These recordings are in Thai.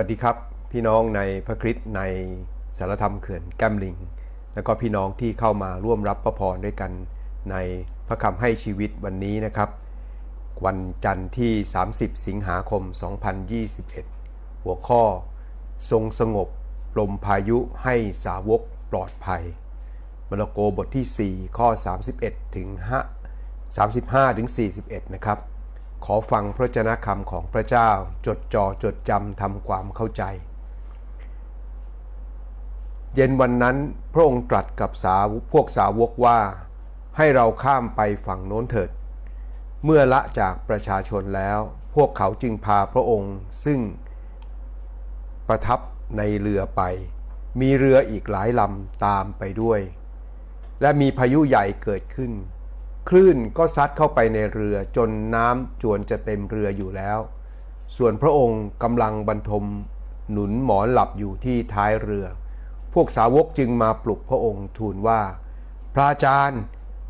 วัสดีครับ พี่น้องในพระคริสต์ในสารธรรมเขื่อนแก้มลิง แล้วก็พี่น้องที่เข้ามาร่วมรับพระพรด้วยกันในพระคำให้ชีวิตวันนี้นะครับ วันจันทร์ที่ 30 สิงหาคม 2021 หัวข้อ ทรงสงบลมพายุให้สาวกปลอดภัยมาระโกบทที่ 4 ข้อ 31 ถึง5 35 ถึง 41 นะครับ ขอฟังพระเจนะคำของพระเจ้าจดจ่อจดจำทำความเข้าใจ เย็นวันนั้นพระองค์ตรัสกับสาวพวกสาวกว่า ให้เราข้ามไปฝั่งโน้นเถิด เมื่อละจากประชาชนแล้ว พวกเขาจึงพาพระองค์ซึ่งประทับในเรือไป มีเรืออีกหลายลำตามไปด้วย และมีพายุใหญ่เกิดขึ้น คลื่นก็ซัดเข้าไปในเรือจนน้ำจวนจะเต็มเรืออยู่แล้ว ส่วนพระองค์กำลังบรรทมหนุนหมอนหลับอยู่ที่ท้ายเรือ พวกสาวกจึงมาปลุกพระองค์ทูลว่า พระอาจารย์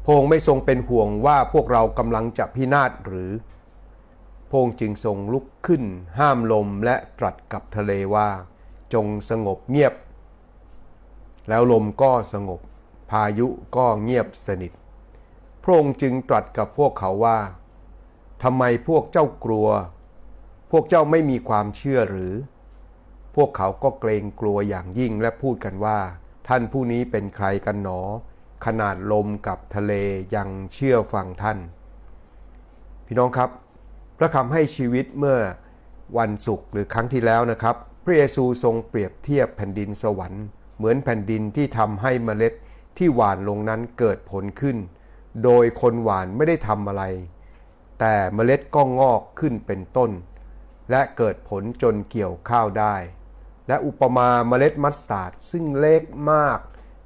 พงค์ไม่ทรงเป็นห่วงว่าพวกเรากำลังจะพินาศหรือพงค์จึงทรงลุกขึ้น ห้ามลมและตรัสกับทะเลว่า จงสงบเงียบ แล้วลมก็สงบ พายุก็เงียบสนิท พระองค์จึงตรัสกับพวกเขาว่าทำไมพวกเจ้ากลัว พวกเจ้าไม่มีความเชื่อหรือ พวกเขาก็เกรงกลัวอย่างยิ่งและพูดกันว่า ท่านผู้นี้เป็นใครกันหนอ ขนาดลมกับทะเลยังเชื่อฟังท่าน พี่น้องครับ พระคำให้ชีวิตเมื่อวันศุกร์หรือครั้งที่แล้วนะครับ พระเยซูทรงเปรียบเทียบแผ่นดินสวรรค์ เหมือนแผ่นดินที่ทำให้เมล็ดที่หว่านลงนั้นเกิดผลขึ้น โดยคนหวานไม่ได้ทำอะไร แต่เมล็ดก็งอกขึ้นเป็นต้น และเกิดผลจนเกี่ยวข้าวได้ และอุปมาเมล็ดมัสตาร์ดซึ่งเล็กมาก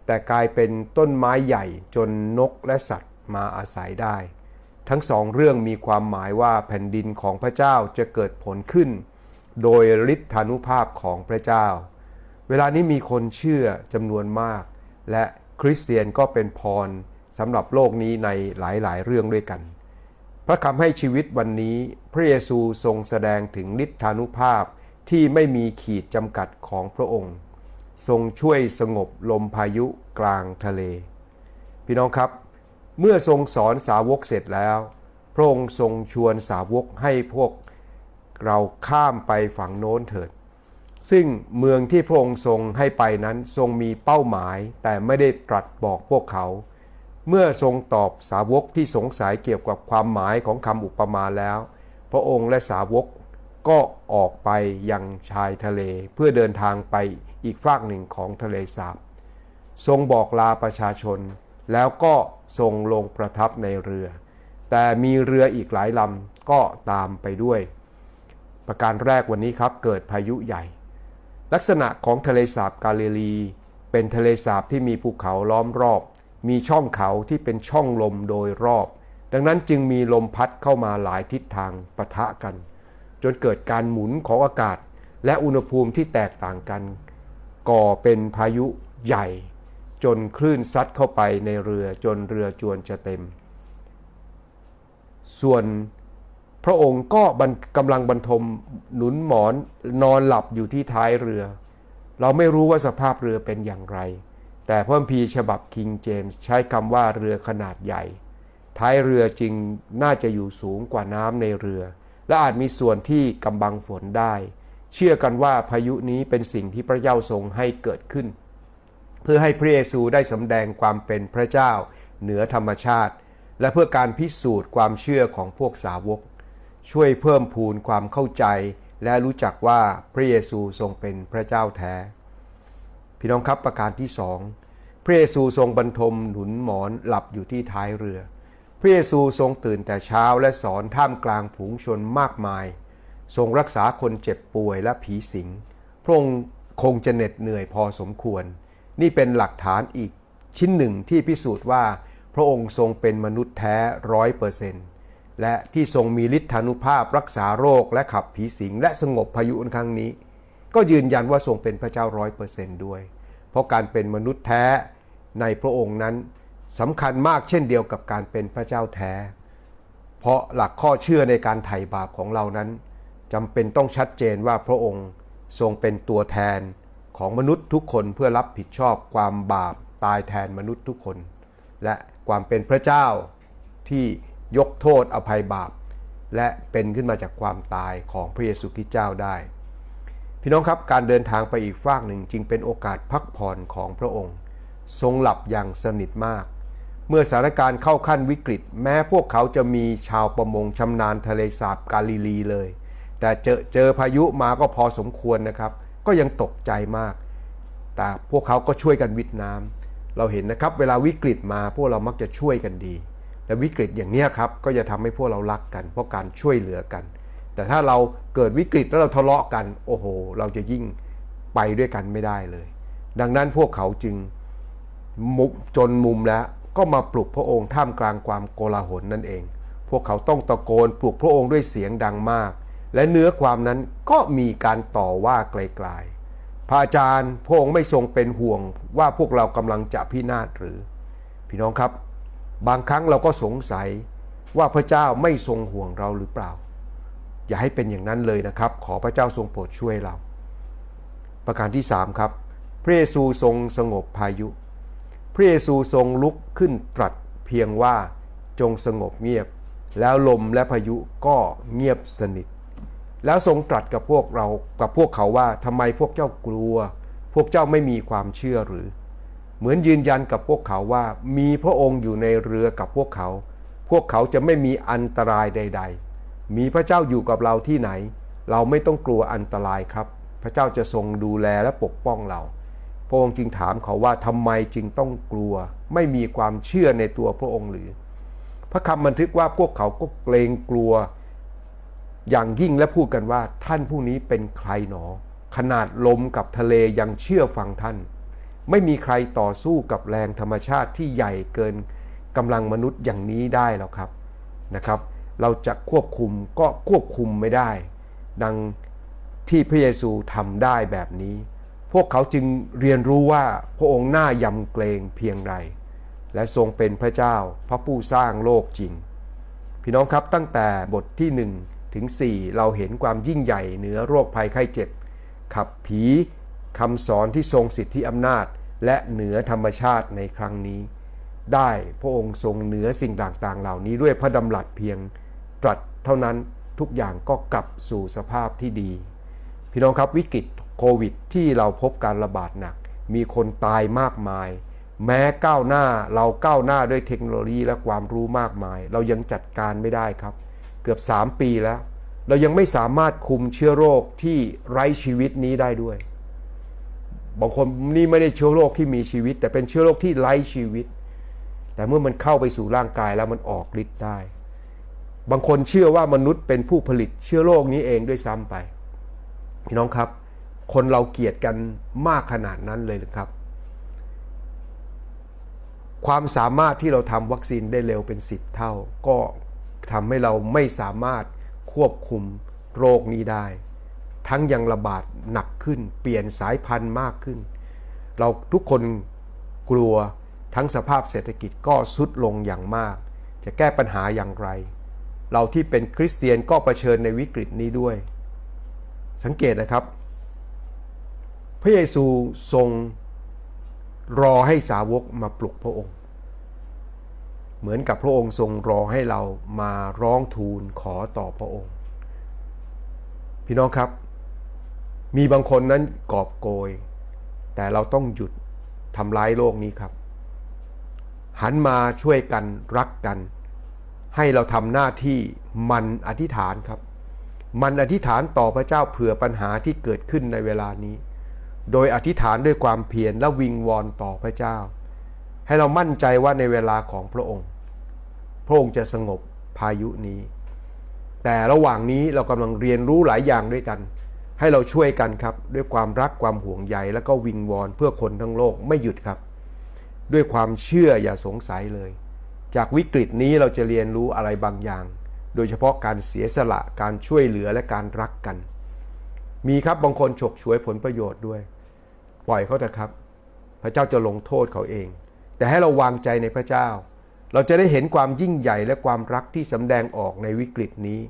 แต่กลายเป็นต้นไม้ใหญ่จนนกและสัตว์มาอาศัยได้ ทั้งสองเรื่องมีความหมายว่าแผ่นดินของพระเจ้าจะเกิดผลขึ้น โดยฤทธานุภาพของพระเจ้า เวลานี้มีคนเชื่อจำนวนมาก และคริสเตียนก็เป็นพร สำหรับโลกนี้ในหลายๆ เรื่องด้วยกัน พระคำให้ชีวิตวันนี้ พระเยซูทรงแสดงถึงฤทานุภาพที่ไม่มีขีดจำกัดของพระองค์ ทรงช่วยสงบลมพายุกลางทะเล พี่น้องครับ เมื่อทรงสอนสาวกเสร็จแล้ว พระองค์ทรงชวนสาวกให้พวก เราข้ามไปฝั่งโน้นเถิด ซึ่งเมืองที่พระองค์ทรงให้ไปนั้นทรงมีเป้าหมายแต่ไม่ได้ตรัสบอกพวกเขา เมื่อทรงตอบสาวกที่สงสัยเกี่ยวกับความหมายของคำอุปมาแล้ว พระองค์และสาวกก็ออกไปยังชายทะเล เพื่อเดินทางไปอีกฝากหนึ่งของทะเลสาบ ทรงบอกลาประชาชน แล้วก็ทรงลงประทับในเรือ แต่มีเรืออีกหลายลำก็ตามไปด้วย ประการแรกวันนี้ครับเกิดพายุใหญ่ ลักษณะของทะเลสาบกาลิลี เป็นทะเลสาบที่มีภูเขาล้อมรอบ มีช่องเขาที่เป็นช่องลมโดยรอบ ดังนั้นจึงมีลมพัดเข้ามาหลายทิศทางปะทะกัน จนเกิดการหมุนของอากาศ และอุณหภูมิที่แตกต่างกัน ก่อเป็นพายุใหญ่ จนคลื่นซัดเข้าไปในเรือจนเรือจวนจะเต็ม ส่วนพระองค์ก็กำลังบรรทมหนุนหมอนนอนหลับอยู่ที่ท้ายเรือ เราไม่รู้ว่าสภาพเรือเป็นอย่างไร แต่พระคัมภีฉบับคิงเจมส์ใช้คำว่าเรือขนาดใหญ่ ท้ายเรือจึงน่าจะอยู่สูงกว่าน้ำในเรือ และอาจมีส่วนที่กำบังฝนได้ เชื่อกันว่าพายุนี้เป็นสิ่งที่พระเจ้าทรงให้เกิดขึ้น เพื่อให้พระเยซูได้สำแดงความเป็นพระเจ้า เหนือธรรมชาติ และเพื่อการพิสูจน์ความเชื่อของพวกสาวก ช่วยเพิ่มพูนความเข้าใจ และรู้จักว่าพระเยซูทรงเป็นพระเจ้าแท้ พี่น้องครับประการที่สอง ระเยซูทรงบรรทมหนุนหมอนหลับอยู่ที่ท้ายเรือ พระเยซูทรงตื่นแต่เช้าและสอนท่ามกลางฝูงชนมากมาย ทรงรักษาคนเจ็บป่วยและผีสิง พระองค์คงจะเหน็ดเหนื่อยพอสมควร นี่เป็นหลักฐานอีกชิ้นหนึ่งที่พิสูจน์ว่า พระองค์ทรงเป็นมนุษย์แท้ร้อยเปอร์เซนต์และที่ทรงมีฤทธานุภาพรักษาโรคและขับผีสิง และสงบพายุครั้งนี้ ก็ยืนยันว่าทรงเป็นพระเจ้าร้อยเปอร์เซนต์ด้วย เพราะการเป็นมนุษย์แท้ ในพระองค์นั้นสำคัญมากเช่นเดียวกับการเป็นพระเจ้าแท้ เพราะหลักข้อเชื่อในการไถ่บาปของเรานั้นจำเป็นต้องชัดเจนว่าพระองค์ทรงเป็นตัวแทนของมนุษย์ทุกคนเพื่อรับผิดชอบความบาปตายแทนมนุษย์ทุกคน และความเป็นพระเจ้าที่ยกโทษอภัยบาป และเป็นขึ้นมาจากความตายของพระเยซูคริสต์เจ้าได้ พี่น้องครับการเดินทางไปอีกฟากหนึ่งจึงเป็นโอกาสพักผ่อนของพระองค์ ทรงหลับอย่างสนิทมาก เมื่อสถานการณ์เข้าขั้นวิกฤต แม้พวกเขาจะมีชาวประมงชำนาญทะเลสาบกาลิลีเลย แต่เจอเจอพายุมาก็พอสมควรนะครับ ก็ยังตกใจมาก แต่พวกเขาก็ช่วยกันวิทย์น้ำเราเห็นนะครับเวลาวิกฤตมาพวกเรามักจะช่วยกันดี และวิกฤตอย่างนี้ครับก็จะทำให้พวกเรารักกัน เพราะการช่วยเหลือกัน แต่ถ้าเราเกิดวิกฤตแล้วเราทะเลาะกัน โอ้โห เราจะยิ่งไปด้วยกันไม่ได้เลย ดังนั้นพวกเขาจึง มุจนมุมแล้วก็มาปลุกพระองค์ท่ามกลางความโกลาหลนั่นเอง พวกเขาต้องตะโกนปลุกพระองค์ด้วยเสียงดังมาก และเนื้อความนั้นก็มีการต่อว่าไกลๆพระอาจารย์พระองค์ไม่ทรงเป็นห่วงว่าพวกเรากำลังจะพินาศหรือ พี่น้องครับ บางครั้งเราก็สงสัยว่าพระเจ้าไม่ทรงห่วงเราหรือเปล่า อย่าให้เป็นอย่างนั้นเลยนะครับ ขอพระเจ้าทรงโปรดช่วยเรา ประการที่3ครับ พระเยซูทรงสงบพายุ พระเยซูทรงลุกขึ้นตรัสเพียงว่าจงสงบเงียบ แล้วลมและพายุก็เงียบสนิท แล้วทรงตรัสกับพวกเรากับพวกเขาว่าทำไมพวกเจ้ากลัว พวกเจ้าไม่มีความเชื่อหรือ เหมือนยืนยันกับพวกเขาว่ามีพระองค์อยู่ในเรือกับพวกเขา พวกเขาจะไม่มีอันตรายใด ๆ มีพระเจ้าอยู่กับเราที่ไหน เราไม่ต้องกลัวอันตรายครับ พระเจ้าจะทรงดูแลและปกป้องเรา พระองค์จึงถามเขาว่าทำไมจึงต้องกลัว ไม่มีความเชื่อในตัวพระองค์หรือ พระคำบันทึกว่าพวกเขาก็เกรงกลัว อย่างยิ่งและพูดกันว่าท่านผู้นี้เป็นใครหนอ ขนาดลมกับทะเลยังเชื่อฟังท่าน ไม่มีใครต่อสู้กับแรงธรรมชาติที่ใหญ่เกินกำลังมนุษย์อย่างนี้ได้แล้วครับนะครับ เราจะควบคุมก็ควบคุมไม่ได้ ดังที่พระเยซูทำได้แบบนี้ พวกเขาจึงเรียนรู้ว่าพระองค์น่ายำเกรงเพียงไร และทรงเป็นพระเจ้าพระผู้สร้างโลกจริง พี่น้องครับตั้งแต่บทที่ 1 ถึง 4 เราเห็นความยิ่งใหญ่เหนือโรคภัยไข้เจ็บ ขับผีคำสอนที่ทรงสิทธิอำนาจ และเหนือธรรมชาติในครั้งนี้ ได้พระองค์ทรงเหนือสิ่งต่างๆ เหล่านี้ด้วยพระดำรัสเพียงตรัสเท่านั้นทุกอย่างก็กลับสู่สภาพที่ดี พี่น้องครับวิกฤต โควิดที่เราพบการระบาดหนัก มีคนตายมากมาย แม้ก้าวหน้าเราก้าวหน้าด้วยเทคโนโลยีและความรู้มากมาย เรายังจัดการไม่ได้ครับ เกือบ 3 ปีแล้ว เรายังไม่สามารถคุมเชื้อโรคที่ไร้ชีวิตนี้ได้ด้วย บางคนนี่ไม่ได้เชื้อโรคที่มีชีวิต แต่เป็นเชื้อโรคที่ไร้ชีวิต แต่เมื่อมันเข้าไปสู่ร่างกายแล้วมันออกฤทธิ์ได้ บางคนเชื่อว่ามนุษย์เป็นผู้ผลิตเชื้อโรคนี้เองด้วยซ้ำไปพี่น้องครับ คนเราเกลียดกันมากขนาดนั้นเลยหรือครับ ความสามารถที่เราทำวัคซีนได้เร็วเป็น 10 เท่า ก็ทำให้เราไม่สามารถควบคุมโรคนี้ได้ ทั้งยังระบาดหนักขึ้น เปลี่ยนสายพันธุ์มากขึ้น เราทุกคนกลัวทั้งสภาพเศรษฐกิจก็สุดลงอย่างมาก จะแก้ปัญหาอย่างไร เราที่เป็นคริสเตียนก็เผชิญในวิกฤตนี้ด้วย สังเกตนะครับ พระเยซูทรงรอให้สาวกมาปลุกพระองค์ เหมือนกับพระองค์ทรงรอให้เรามาร้องทูลขอต่อพระองค์ พี่น้องครับ มีบางคนนั้นกอบโกย แต่เราต้องหยุดทำร้ายโลกนี้ครับ หันมาช่วยกันรักกัน ให้เราทำหน้าที่มันอธิษฐานครับ มันอธิษฐานต่อพระเจ้าเผื่อปัญหาที่เกิดขึ้นในเวลานี้ โดยอธิษฐานด้วยความเพียรและวิงวอนต่อพระเจ้า ให้เรามั่นใจว่าในเวลาของพระองค์ พระองค์จะสงบพายุนี้ แต่ระหว่างนี้เรากำลังเรียนรู้หลายอย่างด้วยกัน ให้เราช่วยกันครับ ด้วยความรักความห่วงใยและก็วิงวอนเพื่อคนทั้งโลกไม่หยุดครับ ด้วยความเชื่ออย่าสงสัยเลย จากวิกฤตนี้เราจะเรียนรู้อะไรบางอย่าง โดยเฉพาะการเสียสละการช่วยเหลือและการรักกัน มีครับบางคนฉกฉวยผลประโยชน์ด้วย ปล่อยเขาเถอะครับ พระเจ้าจะลงโทษเขาเอง แต่ให้เราวางใจในพระเจ้า เราจะได้เห็นความยิ่งใหญ่และความรักที่สำแดงออกในวิกฤตนี้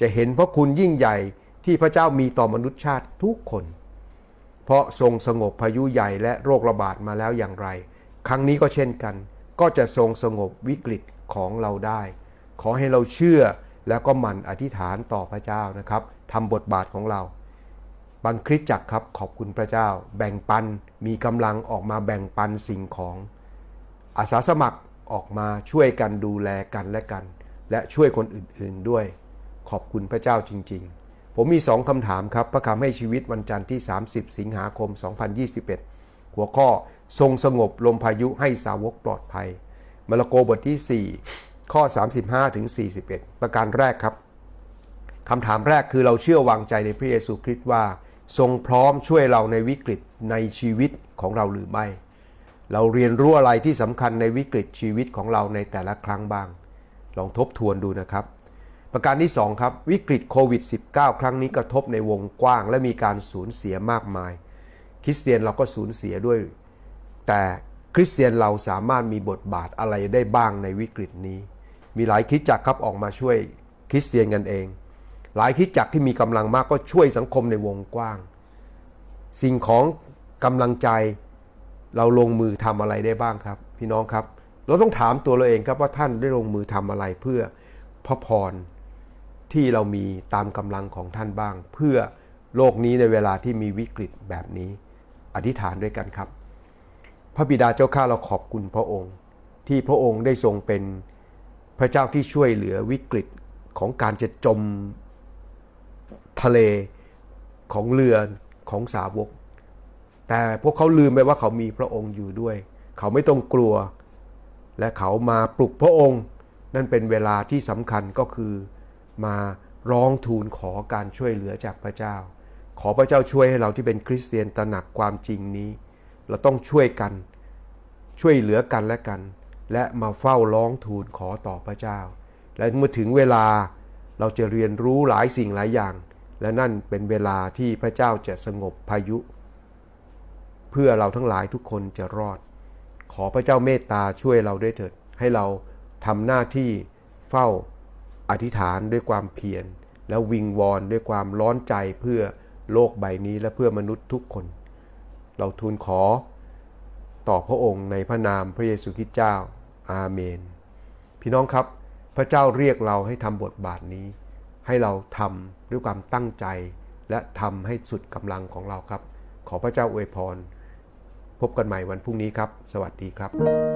จะเห็นพระคุณยิ่งใหญ่ที่พระเจ้ามีต่อมนุษยชาติทุกคน เพราะทรงสงบพายุใหญ่และโรคระบาดมาแล้วอย่างไร ครั้งนี้ก็เช่นกัน ก็จะทรงสงบวิกฤตของเราได้ ขอให้เราเชื่อแล้วก็หมั่นอธิษฐานต่อพระเจ้านะครับทำบทบาทของเรา บางคริสจักรครับขอบคุณพระเจ้า แบ่งปันมีกำลังออกมาแบ่งปันสิ่งของ อาสาสมัครออกมาช่วยกันดูแลกันและกัน และช่วยคนอื่นๆด้วย ขอบคุณพระเจ้าจริง ๆ ผมมีสองคำถามครับ พระคำให้ชีวิตวันจันทร์ที่ 30 สิงหาคม 2021 หัวข้อทรงสงบลมพายุให้สาวกปลอดภัยมาระโกบทที่ 4 ข้อ 35ถึง41 ประการแรกครับคำถามแรกคือเราเชื่อวางใจในพระเยซูคริสต์ว่า ทรงพร้อมช่วยเราในวิกฤตในชีวิตของเราหรือไม่ เราเรียนรู้อะไรที่สำคัญในวิกฤตชีวิตของเราในแต่ละครั้งบ้าง ลองทบทวนดูนะครับ ประการที่ 2 ครับ วิกฤตโควิด -19 ครั้งนี้กระทบในวงกว้าง และมีการสูญเสียมากมาย คริสเตียนเราก็สูญเสียด้วย แต่คริสเตียนเราสามารถมีบทบาทอะไรได้บ้างในวิกฤตนี้ มีหลายคริสตจักครับออกมาช่วยคริสเตียนกันเอง หลายคริสตจักที่มีกำลังมากก็ช่วยสังคมในวงกว้าง สิ่งของกำลังใจเราลงมือทำอะไรได้บ้างครับ พี่น้องครับ เราต้องถามตัวเราเองครับว่าท่านได้ลงมือทำอะไรเพื่อพระพรที่เรามีตามกำลังของท่านบ้าง เพื่อโลกนี้ในเวลาที่มีวิกฤตแบบนี้ อธิษฐานด้วยกันครับ พระบิดาเจ้าข้าเราขอบคุณพระองค์ ที่พระองค์ได้ทรงเป็นพระเจ้าที่ช่วยเหลือวิกฤตของการจะจม ทะเลของเรือของสาวก แต่พวกเขาลืมไปว่าเขามีพระองค์อยู่ด้วย เขาไม่ต้องกลัว และเขามาปลุกพระองค์ นั่นเป็นเวลาที่สำคัญก็คือ มาร้องทูลขอการช่วยเหลือจากพระเจ้า ขอพระเจ้าช่วยให้เราที่เป็นคริสเตียนตระหนักความจริงนี้ เราต้องช่วยกัน ช่วยเหลือกันและกัน และมาเฝ้าร้องทูลขอต่อพระเจ้า และเมื่อถึงเวลาเราจะเรียนรู้หลายสิ่งหลายอย่าง และนั่นเป็นเวลาที่พระเจ้าจะสงบพายุ เพื่อเราทั้งหลายทุกคนจะรอด ขอพระเจ้าเมตตาช่วยเราด้วยเถิด ให้เราทำหน้าที่เฝ้าอธิษฐานด้วยความเพียร และวิงวอนด้วยความร้อนใจเพื่อโลกใบนี้และเพื่อมนุษย์ทุกคน เราทูลขอ ต่อพระองค์ในพระนามพระเยซูคริสต์เจ้า อาเมน พี่น้องครับ พระเจ้าเรียกเราให้ทำบทบาทนี้ ให้เราทำด้วยความตั้งใจ และทำให้สุดกำลังของเราครับ ขอพระเจ้าอวยพร พบกันใหม่วันพรุ่งนี้ครับ สวัสดีครับ